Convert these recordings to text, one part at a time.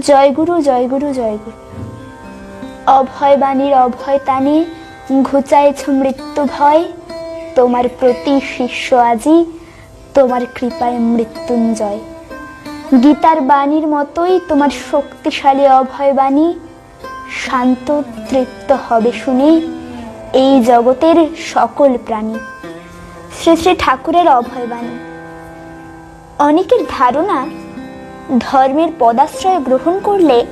জয়গুরু জয়গুরু জয়গুরু। অভয় বাণীর অভয় তানে ঘুচাইছ মৃত্যু ভয়। তোমার প্রতি শিষ্য আজি, তোমার কৃপায় মৃত্যুঞ্জয়। গীতার বাণীর মতোই তোমার শক্তিশালী অভয় বাণী। শান্ত, তৃপ্ত হবে শুনে এই জগতের সকল প্রাণী। শ্রী শ্রী ঠাকুরের অভয় বাণী। অনেকের ধারণা ধর্মের পদাশ্রয় গ্রহণ করলে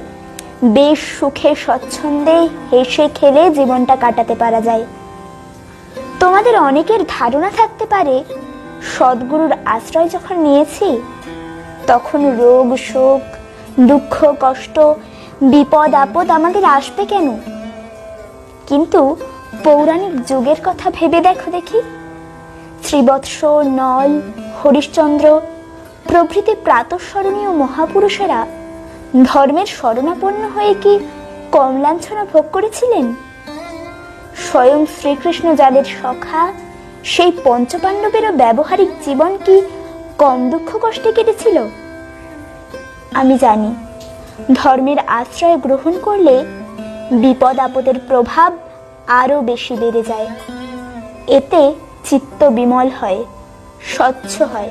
বেশ সুখে, স্বচ্ছন্দে হেসে খেলে জীবনটা কাটাতে পারা যায়। তোমাদের অনেকের ধারণা থাকতে পারে, সদ্গুরুর আশ্রয় যখন নিয়েছি, তখন রোগ, শোক, দুঃখ, কষ্ট, বিপদ, আপদ আমাদের আসবে কেন? কিন্তু পৌরাণিক যুগের কথা ভেবে দেখো দেখি। শ্রীবৎস, নল, হরিশ্চন্দ্র প্রভৃতি প্রাতঃস্মরণীয় মহাপুরুষেরা ধর্মের শরণাপন্ন হয়ে কি কম লাঞ্ছনা ভোগ করেছিলেন? স্বয়ং শ্রীকৃষ্ণ যাদের সখা, সেই পঞ্চপাণ্ডবেরও ব্যবহারিক জীবন কি কম দুঃখ কষ্টে কেটেছিল? আমি জানি, ধর্মের আশ্রয় গ্রহণ করলে বিপদ আপদের প্রভাব আরও বেশি বেড়ে যায়। এতে চিত্ত বিমল হয়, স্বচ্ছ হয়।